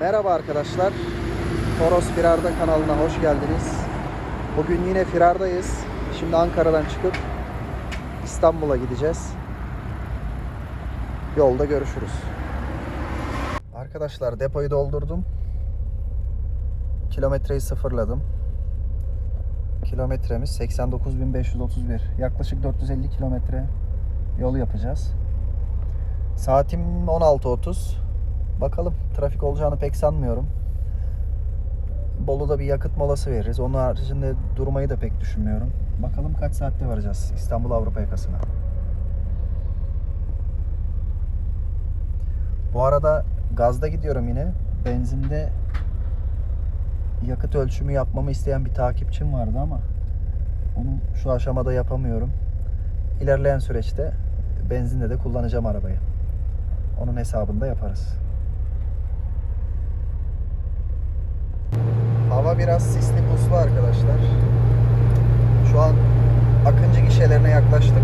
Merhaba arkadaşlar. Toros Firarda kanalına hoş geldiniz. Bugün yine Firardayız. Şimdi Ankara'dan çıkıp İstanbul'a gideceğiz. Yolda görüşürüz. Arkadaşlar depoyu doldurdum. Kilometreyi sıfırladım. Kilometremiz 89.531. Yaklaşık 450 kilometre yol yapacağız. Saatim 16.30. Bakalım trafik olacağını pek sanmıyorum. Bolu'da bir yakıt molası veririz. Onun haricinde durmayı da pek düşünmüyorum. Bakalım kaç saatte varacağız İstanbul Avrupa yakasına. Bu arada gazda gidiyorum yine. Benzinde yakıt ölçümü yapmamı isteyen bir takipçim vardı ama onu şu aşamada yapamıyorum. İlerleyen süreçte benzinde de kullanacağım arabayı. Onun hesabında yaparız. Hava biraz sisli puslu arkadaşlar. Şu an Akıncı gişelerine yaklaştık.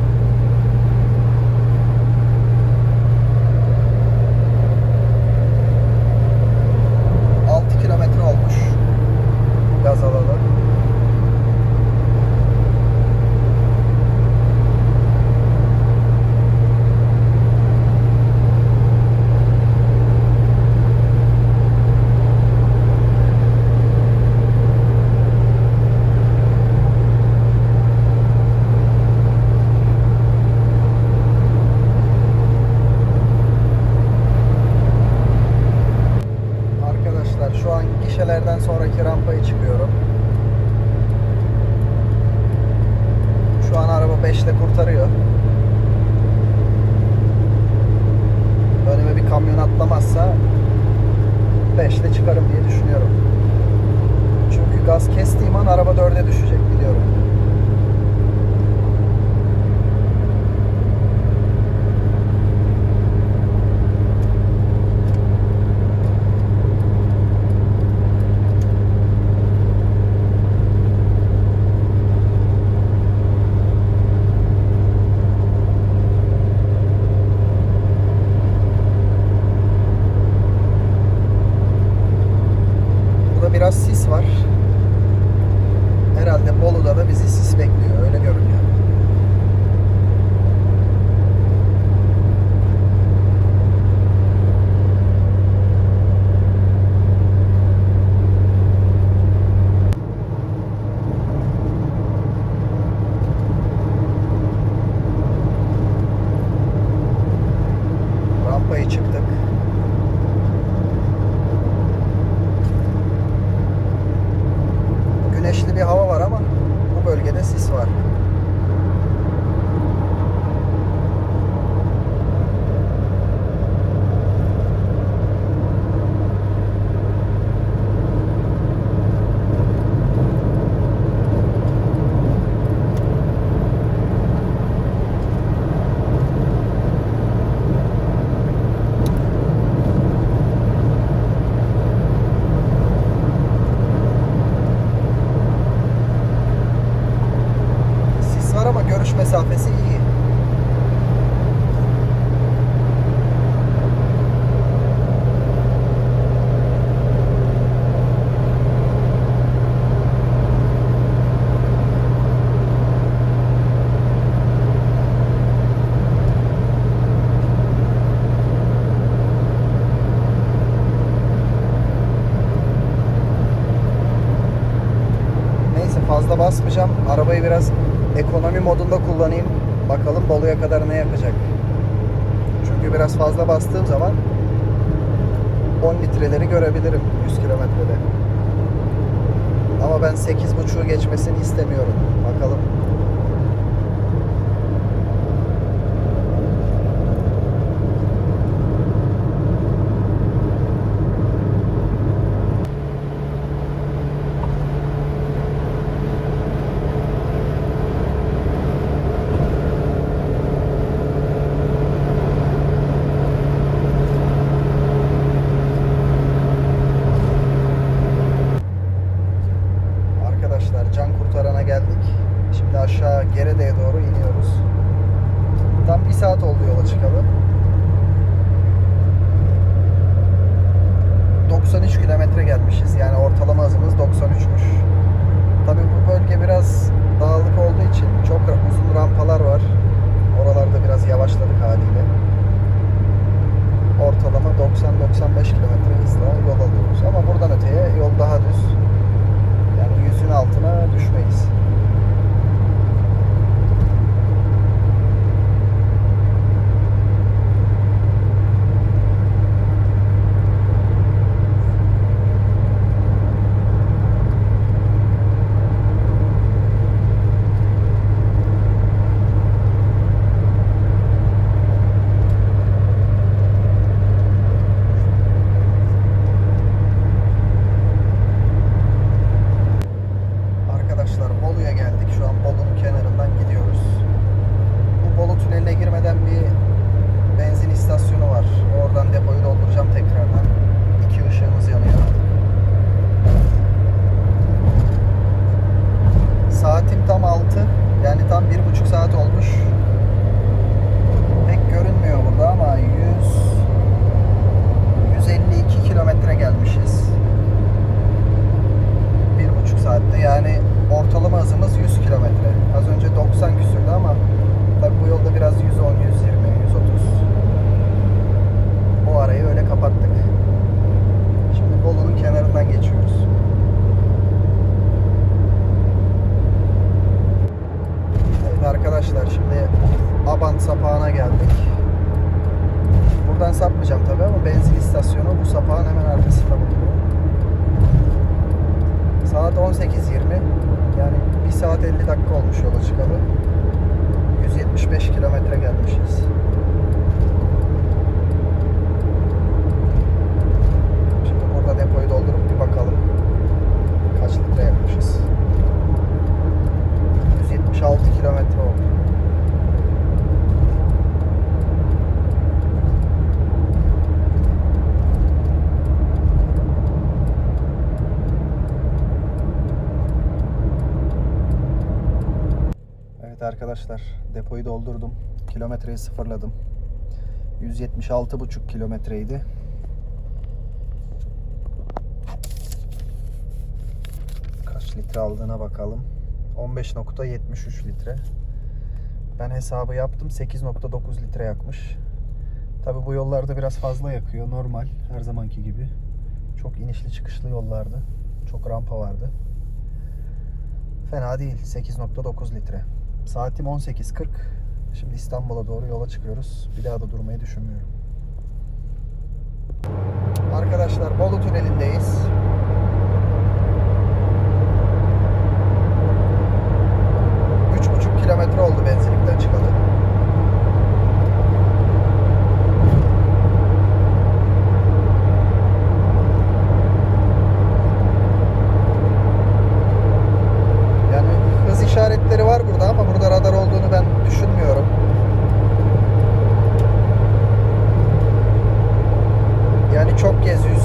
Basmayacağım. Arabayı biraz ekonomi modunda kullanayım. Bakalım Bolu'ya kadar ne yapacak. Çünkü biraz fazla bastığım zaman 10 litreleri görebilirim 100 kilometrede. Ama ben 8.5'u geçmesini istemiyorum. Bakalım. 50 dakika olmuş yola çıkalı. 175 kilometre gelmişiz. Şimdi burada depoyu da arkadaşlar depoyu doldurdum. Kilometreyi sıfırladım. 176,5 kilometreydi. Kaç litre aldığına bakalım. 15.73 litre. Ben hesabı yaptım. 8.9 litre yakmış. Tabi bu yollarda biraz fazla yakıyor. Normal. Her zamanki gibi. Çok inişli çıkışlı yollardı. Çok rampa vardı. Fena değil. 8.9 litre. Saatim 18.40. Şimdi İstanbul'a doğru yola çıkıyoruz. Bir daha da durmayı düşünmüyorum. Arkadaşlar Bolu Tüneli'ndeyiz. buçuk kilometre oldu benzinlikten çıkalı. çok geziyor.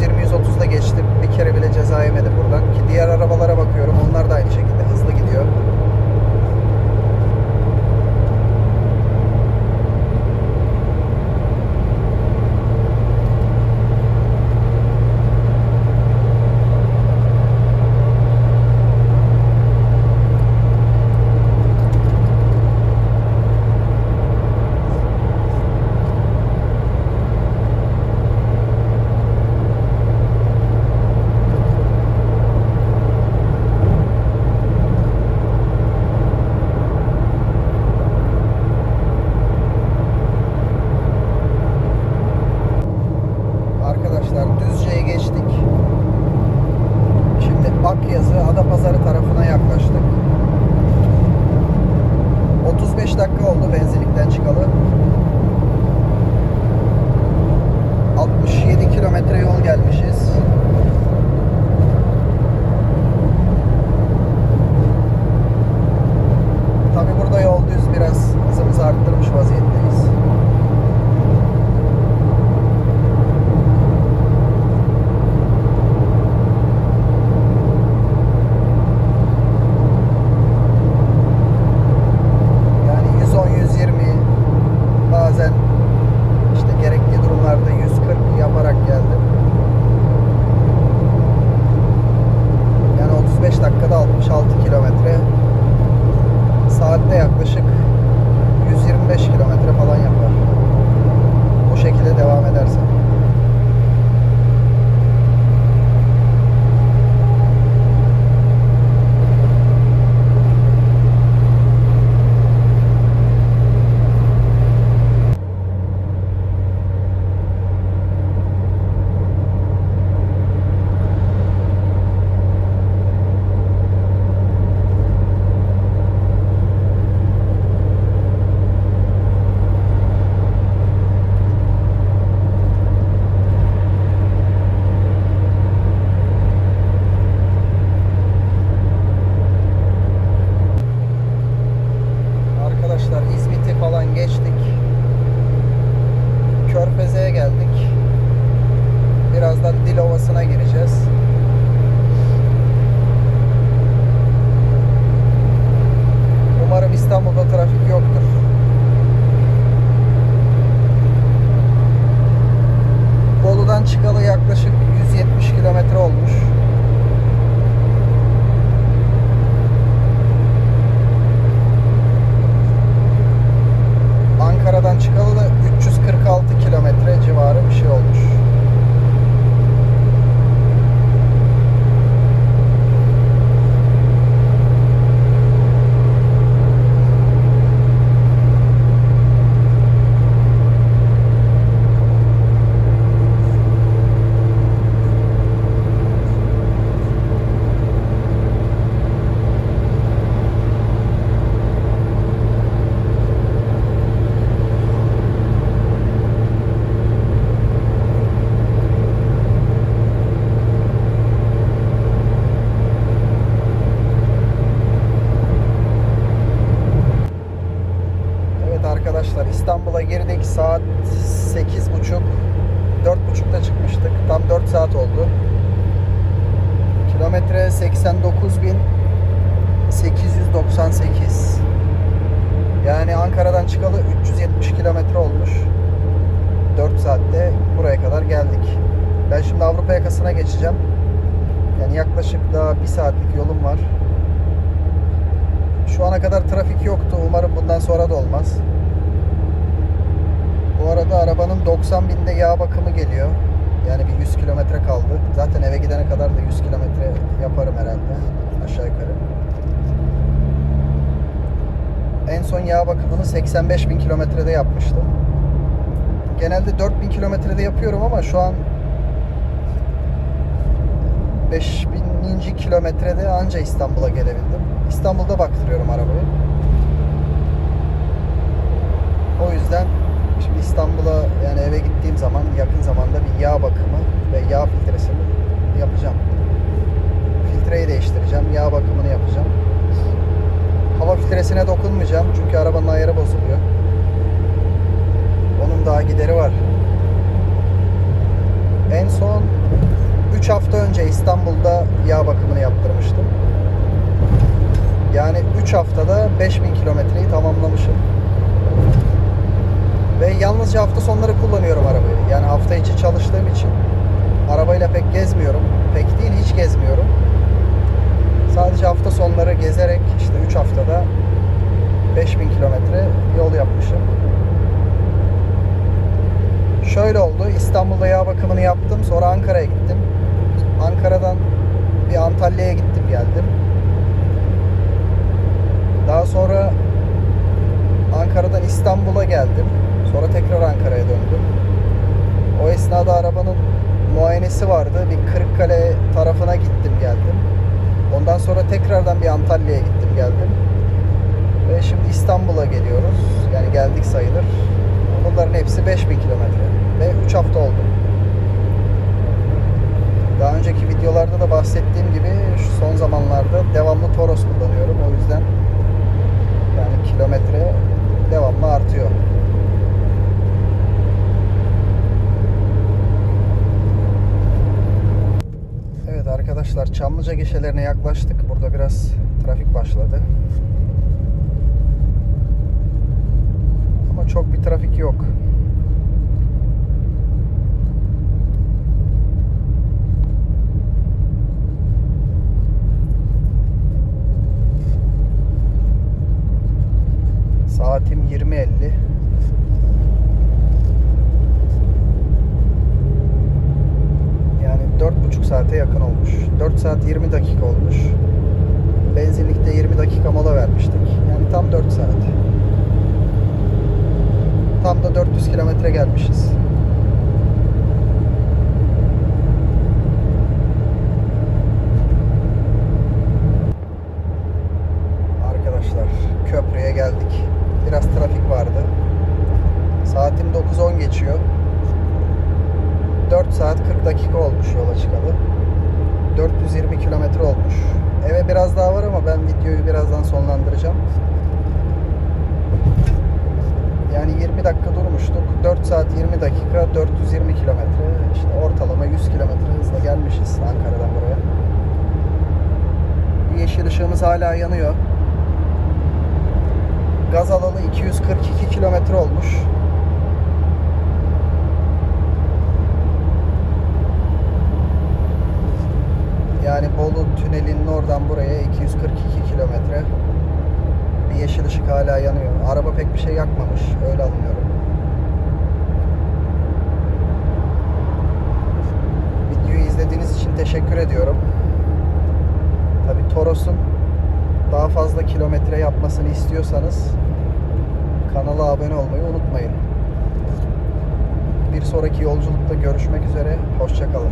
İstanbul'a girdik. Saat 8.30. 4.30'da çıkmıştık. Tam 4 saat oldu. Kilometre 89.898. Yani Ankara'dan çıkalı 370 kilometre olmuş. 4 saatte buraya kadar geldik. Ben şimdi Avrupa yakasına geçeceğim. Yani yaklaşık daha bir saatlik yolum var. Şu ana kadar trafik yoktu. Umarım bundan sonra da olmaz arabanın 90 binde yağ bakımı geliyor yani bir 100 kilometre kaldı. Zaten eve gidene kadar da 100 kilometre yaparım herhalde. Aşağı yukarı. En son yağ bakımını 85 bin kilometrede yapmıştım. Genelde 4000 kilometrede yapıyorum ama şu an 5000. kilometrede anca İstanbul'a gelebildim. İstanbul'da baktırıyorum arabayı. O yüzden Şimdi İstanbul'a zaman yakın zamanda bir yağ bakımı ve yağ filtresini yapacağım. Filtreyi değiştireceğim. Yağ bakımını yapacağım. Hava filtresine dokunmayacağım. Çünkü arabanın ayarı bozuluyor. Onun daha gideri var. En son 3 hafta önce İstanbul'da yağ bakımını yaptırmıştım. Yani 3 haftada 5000 kilometreyi tamamlamışım. Ve yalnızca hafta sonları kullanıyorum arabayı. Yani hafta içi çalıştığım için arabayla pek gezmiyorum. Pek değil hiç gezmiyorum. Sadece hafta sonları gezerek işte 3 haftada 5000 kilometre yol yapmışım. Şöyle oldu. İstanbul'da yağ bakımını yaptım. Sonra Ankara'ya gittim. Ankara'dan bir Antalya'ya gittim geldim. Daha sonra Ankara'dan İstanbul'a geldim. Sonra tekrar Ankara'ya döndüm. Muayenesi vardı. Bir Kırıkkale tarafına gittim geldim. Ondan sonra tekrardan bir Antalya'ya gittim geldim. Ve şimdi İstanbul'a geliyoruz. Yani geldik sayılır. Bunların hepsi 5000 kilometre. Ve 3 hafta oldu. Daha önceki videolarda da bahsettiğim gibi şu son zamanlarda devamlı Toros kullanıyorum. O yüzden yani kilometre devamlı artıyor. Arkadaşlar Çamlıca gişelerine yaklaştık. Burada biraz trafik başladı. Ama çok bir trafik yok. Saatim 20.50. Yani 4,5 saate yakın olmuş. 4 saat 20 dakika olmuş. Benzinlikte 20 dakika mola vermiştik. Yani tam 4 saat. Tam da 400 kilometre gelmişiz. Arkadaşlar köprüye geldik. Biraz trafik vardı. Saatim 9.10 geçiyor. 4 saat 40 dakika olmuş yola çıkalı. 420 kilometre olmuş. Eve biraz daha var ama ben videoyu birazdan sonlandıracağım. Yani 20 dakika durmuştuk. 4 saat 20 dakika 420 kilometre. İşte ortalama 100 kilometre hızla gelmişiz Ankara'dan buraya. Yeşil ışığımız hala yanıyor. Gaz alalı 242 kilometre olmuş. Yani Bolu tünelinin oradan buraya 242 kilometre. Bir yeşil ışık hala yanıyor. Araba pek bir şey yakmamış. Öyle anlıyorum. Videoyu izlediğiniz için teşekkür ediyorum. Tabi Toros'un daha fazla kilometre yapmasını istiyorsanız kanala abone olmayı unutmayın. Bir sonraki yolculukta görüşmek üzere. Hoşçakalın.